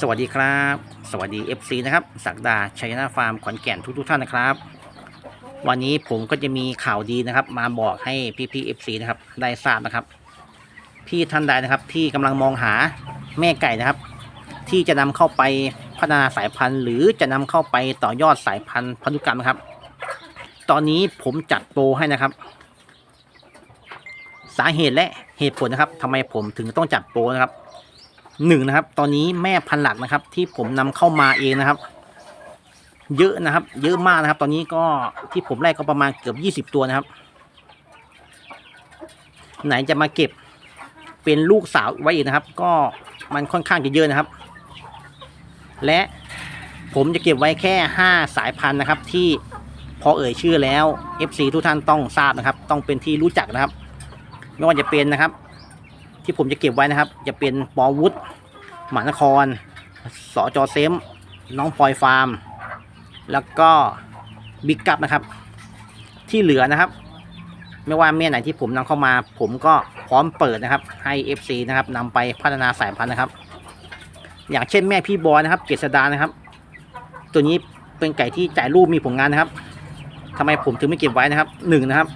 สวัสดีครับ สวัสดี FC นะครับสักดาชัยนาฟาร์มขอนแก่นทุกๆท่านนะครับ วันนี้ผมก็จะมีข่าวดีนะครับ มาบอกให้พี่ๆ FC นะครับได้ทราบนะครับ พี่ท่านใดนะครับที่กำลังมองหาแม่ไก่นะครับ ที่จะนำเข้าไปพัฒนาสายพันธุ์ หรือจะนำเข้าไปต่อยอดสายพันธุ์พันธุกรรมนะครับ ตอนนี้ผมจัดโปรให้นะครับ สาเหตุและเหตุผลนะครับทำไมผมถึงต้องจัดโปรนะครับ หนึ่งนะครับ ตอนนี้แม่พันหลักนะครับ ที่ผมนำเข้ามาเองนะครับ เยอะนะครับ เยอะมากนะครับ ตอนนี้ก็ที่ผมไล่ก็ประมาณเกือบยี่สิบตัวนะครับ ไหนจะมาเก็บเป็นลูกสาวไว้อีกนะครับ ก็มันค่อนข้างจะเยอะนะครับ และผมจะเก็บไว้แค่ห้าสายพันธุ์นะครับ ที่พอเอ่ยชื่อแล้ว FC ทุกท่านต้องทราบนะครับ ต้องเป็นที่รู้จักนะครับไม่ว่าจะเป็นนะครับ ที่ผมจะเก็บไว้นะครับ จะเป็นปอวุฒหมานคร สอจอเซม น้องพลอยฟาร์ม แล้วก็บิ๊กกัปนะครับ ที่เหลือนะครับ ไม่ว่าแม่ไหนที่ผมนำเข้ามา ผมก็พร้อมเปิดนะครับ ให้ FC นะครับนำไปพัฒนาสายพันธุ์นะครับ อย่างเช่นแม่พี่บอยนะครับ เกษดานะครับ ตัวนี้เป็นไก่ที่จ่ายรูปมีผลงานนะครับทำไมผมถึงไม่เก็บไว้นะครับหนึ่งนะครับ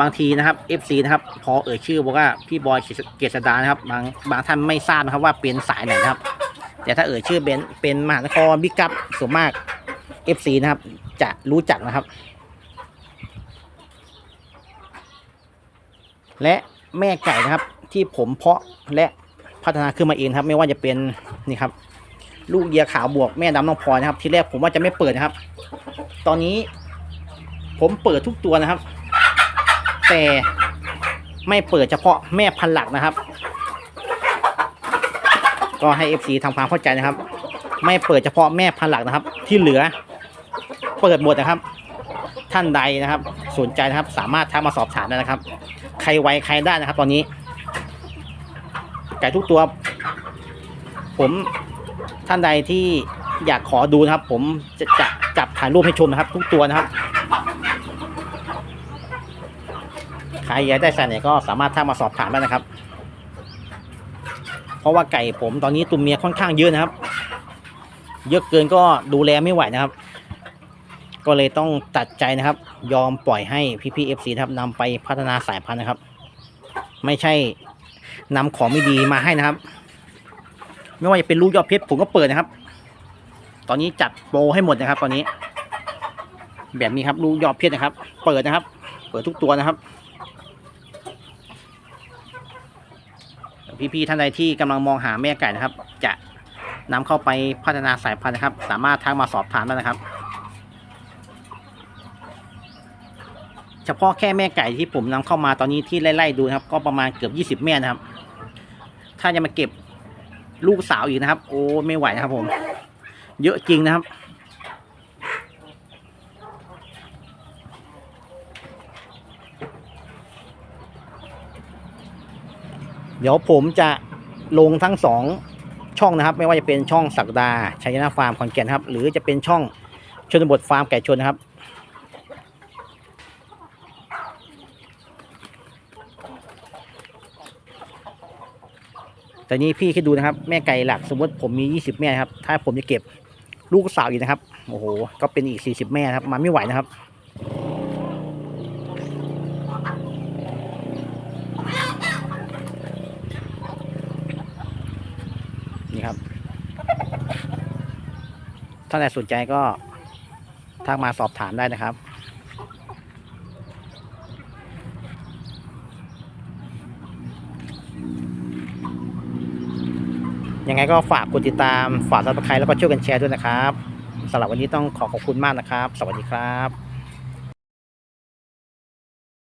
บางทีนะครับ FC นะครับ พอเอ่ยชื่อบอกว่าพี่บอยเกษดานะครับ บางบางท่านไม่ทราบนะครับว่าเป็นสายไหนนะครับ แต่ถ้าเอ่ยชื่อเป็นเป็นมหานครบิ๊กกัปส่วนมาก FC นะครับ จะรู้จักนะครับ และแม่ไก่นะครับที่ผมเพาะและพัฒนาขึ้นมาเองครับ ไม่ว่าจะเป็นนี่ครับ ลูกเดียขาวบวกแม่ดำน้องพลอยนะครับ ทีแรกผมว่าจะไม่เปิดนะครับ ตอนนี้ผมเปิดทุกตัวนะครับ แต่ไม่เปิดเฉพาะแม่พันหลักนะครับ ก็ให้ FC ทำความเข้าใจนะครับ ไม่เปิดเฉพาะแม่พันหลักนะครับ ที่เหลือเปิดหมดนะครับ ท่านใดนะครับ สนใจนะครับ สามารถทักมาสอบถามได้นะครับ ใครไวใครได้นะครับ ตอนนี้ไก่ทุกตัว ผมท่านใดที่อยากขอดูนะครับ ผมจะจะจับถ่ายรูปให้ชมนะครับ ทุกตัวนะครับ ใครอยากได้สายไหนก็สามารถทักมาสอบถามได้นะครับ เพราะว่าไก่ผมตอนนี้ตุ่มเมียค่อนข้างเยอะนะครับ เยอะเกินก็ดูแลไม่ไหวนะครับ ก็เลยต้องตัดใจนะครับ ยอมปล่อยให้พี่พีเอฟซีครับนำไปพัฒนาสายพันธุ์นะครับ ไม่ใช่นำของไม่ดีมาให้นะครับ ไม่ว่าจะเป็นลูกยอดเพชรผมก็เปิดนะครับ ตอนนี้จัดโปรให้หมดนะครับ ตอนนี้ แบบนี้ครับลูกยอดเพชรนะครับ เปิดนะครับ เปิดทุกตัวนะครับ พี่ๆท่านใดที่กำลังมองหาแม่ไก่นะครับ จะนำเข้าไปพัฒนาสายพันธุ์นะครับ สามารถทักมาสอบถามได้นะครับ เฉพาะแค่แม่ไก่ที่ผมนำเข้ามาตอนนี้ที่ไล่ๆดูนะครับ ก็ประมาณเกือบ 20 แม่นะครับ ถ้าจะมาเก็บลูกสาวอีกนะครับ โอ้ไม่ไหวนะครับผม เยอะจริงนะครับ เดี๋ยวผมจะลงทั้งสองช่องนะครับ ไม่ว่าจะเป็นช่องสักดาชัยนาฟาร์มขอนแก่นครับ หรือจะเป็นช่องชนบทฟาร์มไก่ชนนะครับ แต่นี้พี่คิดดูนะครับ แม่ไก่หลักสมมติผมมี 20 แม่ครับ ถ้าผมจะเก็บลูกสาวอีกนะครับ โอ้โห ก็เป็นอีก 40 แม่ครับมันไม่ไหวนะครับ ครับถ้าใครสนใจก็ทักมาสอบถามได้นะครับ ยังไงก็ฝากกดติดตาม ฝากซับสไครต์แล้วก็ช่วยกันแชร์ด้วยนะครับสำหรับวันนี้ต้องขอขอบคุณมากนะครับ สวัสดีครับ